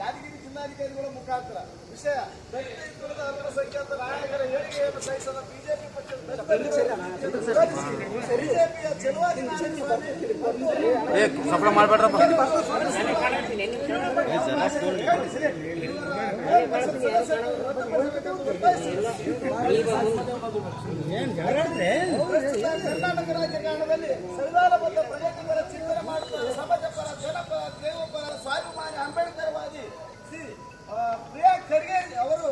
ಯಾದಗಿರಿ ಜಿಲ್ಲಾಧಿಕಾರಿಗಳ ಮುಖಾಂತರ ವಿಷಯ ಅಲ್ಪಸಂಖ್ಯಾತ ನಾಯಕರ ಹೇಳಿಕೆಯನ್ನು ಸಹಿಸದ ಬಿಜೆಪಿ ಬಿಜೆಪಿಯ ಕರ್ನಾಟಕ ರಾಜಕಾರಣದಲ್ಲಿ ಸಂವಿಧಾನಬದ್ಧ ಪ್ರಜಾತಿಪರ ಚಿಂತನೆ ಮಾಡುತ್ತಾ ಸಮಾಜಪರ ಜನಪರ ದೇವಪರ ಸ್ವಾಭಿಮಾನಿ ಅಂಬೇಡ್ಕರ್ವಾದಿ ಶ್ರೀ ಪ್ರಿಯಾ ಖರ್ಗೆ ಅವರು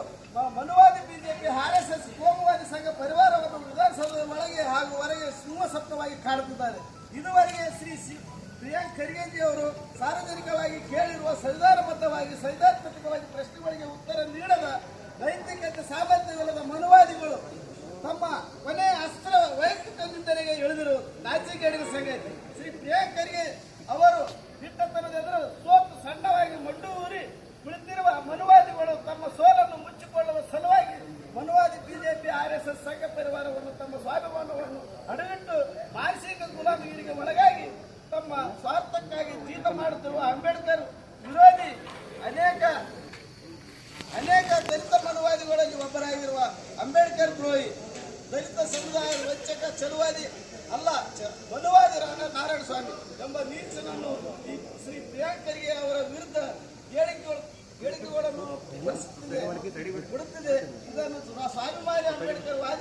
ಮನುವಾದಿ ಬಿಜೆಪಿ ಆರ್ ಎಸ್ ಎಸ್ ಕೋಮುವಾದಿ ಸಂಘ ಪರಿವಾರವನ್ನು ವಿಧಾನಸೌಧದ ಒಳಗೆ ಹಾಗೂ ಹೊರಗೆ ಸಿಂಹಸಪ್ತವಾಗಿ ಕಾಡುತ್ತಿದ್ದಾರೆ ಇದುವರೆಗೆ ಶ್ರೀ ಪ್ರಿಯಾಂಕ್ ಖರ್ಗೆಜಿ ಅವರು ಸಾರ್ವಜನಿಕವಾಗಿ ಕೇಳಿರುವ ಸಂವಿಧಾನಬದ್ಧವಾಗಿ ಸೈದ್ಧಾಂತಿಕವಾಗಿ ಪ್ರಶ್ನೆಗಳಿಗೆ ಉತ್ತರ ನೀಡದ ನೈತಿಕತೆ ಸಾಮರ್ಥ್ಯವಿಲ್ಲದ ಮನುವಾದಿಗಳು ತಮ್ಮ ಕೊನೆಯ ಅಸ್ತ್ರ ವೈಯಕ್ತಿಕ ನಿಂದನೆಗೆ ಇಳಿದಿರುವುದು ನಾಚಿಕೆಡಿನ ಸಂಗತಿ. ಶ್ರೀ ಪ್ರಿಯಾಂಕ್ ಖರ್ಗೆ ಅವರು ದಿಟ್ಟತನದ ಎದುರು ಸೋತು ಸಣ್ಣವಾಗಿ ಮಡ್ಡು ಊರಿ ಕುಳಿತಿರುವ ಮನುವಾದಿಗಳು ತಮ್ಮ ಸೋಲನ್ನು ಮುಚ್ಚಿಕೊಳ್ಳುವ ಸಲುವಾಗಿ ಮನುವಾದಿ ಬಿಜೆಪಿ, ಆರ್ ಎಸ್ ಎಸ್ ಸಂಘ ಪರಿವಾರವನ್ನು ತಮ್ಮ ಸ್ವಾಭಿಮಾನವನ್ನು ಅಡಗಿಟ್ಟು ಮಾನಸಿಕ ಗುಲಾಮಗಿರಿಗೆ ಒಳಗಾಗಿ ತಮ್ಮ ಸ್ವಾರ್ಥಕ್ಕಾಗಿ ಜೀತ ಮಾಡುತ್ತಿರುವ ಅಂಬೇಡ್ಕರ್ ವಿರೋಧಿ ಅನೇಕ ಅನೇಕ ದಲಿತ ಮನುವಾದಿಗಳಲ್ಲಿ ಒಬ್ಬರಾಗಿರುವ ಅಂಬೇಡ್ಕರ್ ದ್ರೋಹಿ, ದಲಿತ ಸಮುದಾಯದ ವೆಚ್ಚಕ ಚಲುವಾದಿ ಅಲ್ಲ ರಾ- ನಾರಾಯಣ ಸ್ವಾಮಿ ಎಂಬ ನೀಚನನ್ನು ಈ ಶ್ರೀ ಪ್ರಿಯಾಂಕರಿಗೆ ಅವರ ವಿರುದ್ಧ ಹೇಳಿಕೆಗಳು ಹೇಳಿಕೆಗಳನ್ನು ಬಿಡುತ್ತಿದೆ ಇದನ್ನು ಸ್ವ- ಸ್ವಾಭಿಮಾನಿ ಅಂಬೇಡ್ಕರ್ ವಾದಿ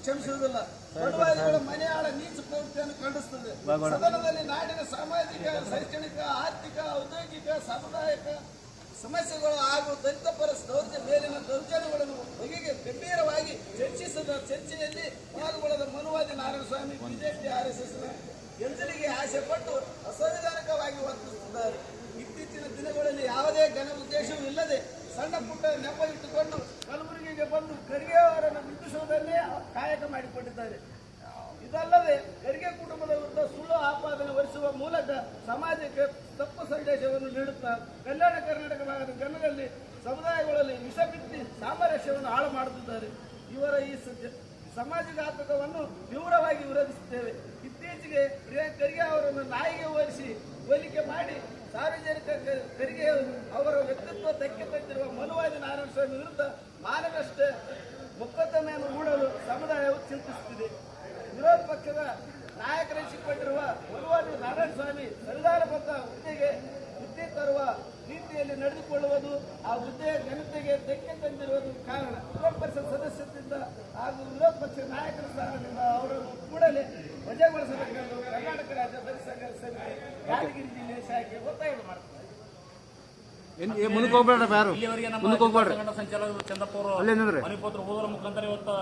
ಕ್ಷಮಿಸುವುದಿಲ್ಲ. ಬಡವಾದಿಗಳ ಮನೆಯಾಳ ನೀಚ ಪ್ರವೃತ್ತಿಯನ್ನು ಖಂಡಿಸುತ್ತದೆ ಸದನದಲ್ಲಿ ನಾಡಿನ ಸಾಮಾಜಿಕ ಶೈಕ್ಷಣಿಕ ಆರ್ಥಿಕ ಔದ್ಯೋಗಿಕ ಸಾಮುದಾಯಿಕ ಸಮಸ್ಯೆಗಳು ಹಾಗೂ ದಲಿತ ಪರ ದೌರ್ಜ ಮೇಲಿನ ದೌರ್ಜನ್ಯಗಳನ್ನು ಬಗೆಗೆ ಗಂಭೀರವಾಗಿ ಚರ್ಚಿಸಿದ ಚರ್ಚೆಯಲ್ಲಿ ಪಾಲ್ಗೊಳ್ಳದ ಮನುವಾದಿ Narayanaswamy BJP R S S ಎಂದರಿಗೆ ಆಸೆ ಪಟ್ಟು ಅಸಂವಿಧಾನಿಕವಾಗಿ ವರ್ತಿಸುತ್ತಿದ್ದಾರೆ. ಇತ್ತೀಚಿನ ದಿನಗಳಲ್ಲಿ ಯಾವುದೇ ಘನ ಉದ್ದೇಶವೂ ಇಲ್ಲದೆ ಸಣ್ಣ ಪುಟ್ಟ ನೆಪ ಇಟ್ಟುಕೊಂಡು ಕಲಬುರಗಿಗೆ ಬಂದು ಖರ್ಗೆ ನಿಂದಿಸುವುದನ್ನೇ ಕಾಯಕ ಮಾಡಿಕೊಂಡಿದ್ದಾರೆ. ಇದಲ್ಲದೆ ಹೆರಿಗೆ ಕುಟುಂಬದ ವಿರುದ್ಧ ಸುಳ್ಳು ಆಪಾದನೆ ಹೊರಿಸುವ ಮೂಲಕ ಸಮಾಜಕ್ಕೆ ತಪ್ಪು ಸಂದೇಶವನ್ನು ನೀಡುತ್ತಾ ಕಲ್ಯಾಣ ಕರ್ನಾಟಕ ಭಾಗದ ಜನರಲ್ಲಿ ಸಮುದಾಯಗಳಲ್ಲಿ ವಿಷ ಬಿತ್ತಿ ಸಾಮರಸ್ಯವನ್ನು ಹಾಳು ಮಾಡುತ್ತಿದ್ದಾರೆ. ಇವರ ಈ ಸಮಾಜಘಾತಕವನ್ನು ತೀವ್ರವಾಗಿ ವಿರೋಧಿಸುತ್ತೇವೆ. ಇತ್ತೀಚೆಗೆ ಪ್ರಿಯಾಂಕ್ ಖರ್ಗೆ ಅವರನ್ನು ನಾಯಿಗೆ ಹೋಲಿಸಿ ಹೋಲಿಕೆ ಮಾಡಿ ಸಾರ್ವಜನಿಕ ಖರ್ಗೆ ಅವರ ವ್ಯಕ್ತಿತ್ವ ಧಕ್ಕೆ ತಂದಿರುವ ಮನುವಾದಿ ನಾರಾಯಣಸ್ವಾಮಿ ವಿರುದ್ಧ ಮಾನವಷ್ಟ ಚಿಂತಿಸುತ್ತಿದೆ. ವಿರೋಧ ಪಕ್ಷದ ನಾಯಕರೆನಿಸಿಕೊಂಡಿರುವ ಭಗವಾನಿ ನಾರಾಯಣ ಸ್ವಾಮಿ ಸಂವಿಧಾನಬದ್ಧ ಹುದ್ದೆಗೆ ಹುದ್ದೆ ತರುವ ರೀತಿಯಲ್ಲಿ ನಡೆದುಕೊಳ್ಳುವುದು ಆ ಹುದ್ದೆಯ ಜನತೆಗೆ ಧಕ್ಕೆ ತಂದಿರುವುದು ಕಾರಣ. ವಿರೋಧ ಪರಿಷತ್ ಸದಸ್ಯರಿಂದ ಹಾಗೂ ವಿರೋಧ ಪಕ್ಷದ ನಾಯಕರ ಸ್ಥಾನದಿಂದ ಅವರನ್ನು ಕೂಡಲೇ ವಜಾಗೊಳಿಸಬೇಕೆಂದು ಕರ್ನಾಟಕ ಮುಂದಕ್ಕೆ ಹೋಗ್ಬೇಡ್ರಪ್ಪ ಯಾರು ಮುಂದಕ್ಕೆ ಹೋಗ್ಬೇಡ್ರಿ. ಅವರು ಮಣಿಪತ್ರ ಮುಖಾಂತರ ಇವತ್ತು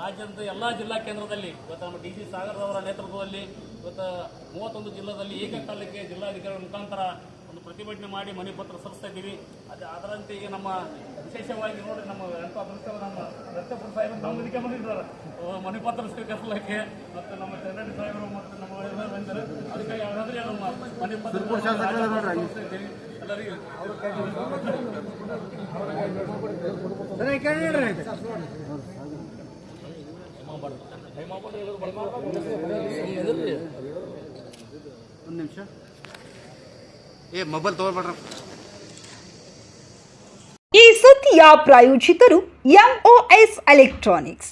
ರಾಜ್ಯದ ಎಲ್ಲಾ ಜಿಲ್ಲಾ ಕೇಂದ್ರದಲ್ಲಿ ಇವತ್ತು ನಮ್ಮ ಡಿ ಸಿ ಸಾಗರ್ ಅವರ ನೇತೃತ್ವದಲ್ಲಿ ಇವತ್ತು ಮೂವತ್ತೊಂದು ಜಿಲ್ಲಾದಲ್ಲಿ ಏಕಕಾಲಕ್ಕೆ ಜಿಲ್ಲಾಧಿಕಾರಿಗಳ ಮುಖಾಂತರ ಒಂದು ಪ್ರತಿಭಟನೆ ಮಾಡಿ ಮಣಿಪತ್ರ ಸಲ್ಲಿಸ್ತಾ ಇದ್ದೀವಿ. ಅದು ಅದರಂತೆ ಈಗ ನಮ್ಮ ವಿಶೇಷವಾಗಿ ನೋಡಿ ನಮ್ಮ ಎಂತ ಅದೃಷ್ಟ ನಮ್ಮ ದತ್ತಪುರ ಸಾಹೇಬರು ನಮ್ಮ ಇದಕ್ಕೆ ಬಂದಿದ್ದಾರೆ. ಮನೆಪತ್ರ ಮಣಿಪತ್ರ ಸ್ವೀಕರಿಸಲಿಕ್ಕೆ ಮತ್ತು ನಮ್ಮ ಚಂದ್ರಡಿ ಸಾಹೇಬರು ಮತ್ತು ನಮ್ಮ ಅದಕ್ಕಾಗಿ ಯಾರಾದರೂ ನಮ್ಮ ಇದ್ದೀವಿ. ಎಲ್ಲರಿಗೂ ಒಂದು ನಿಮಿಷ ಏ ಮೊಬೈಲ್ ತೊಗೊಳ್ಬೇಡ್ರಪ್ಪ ಈ ಸುದ್ದಿಯ ಪ್ರಾಯೋಜಕರು ಎಂಒಎಸ್ ಎಲೆಕ್ಟ್ರಾನಿಕ್ಸ್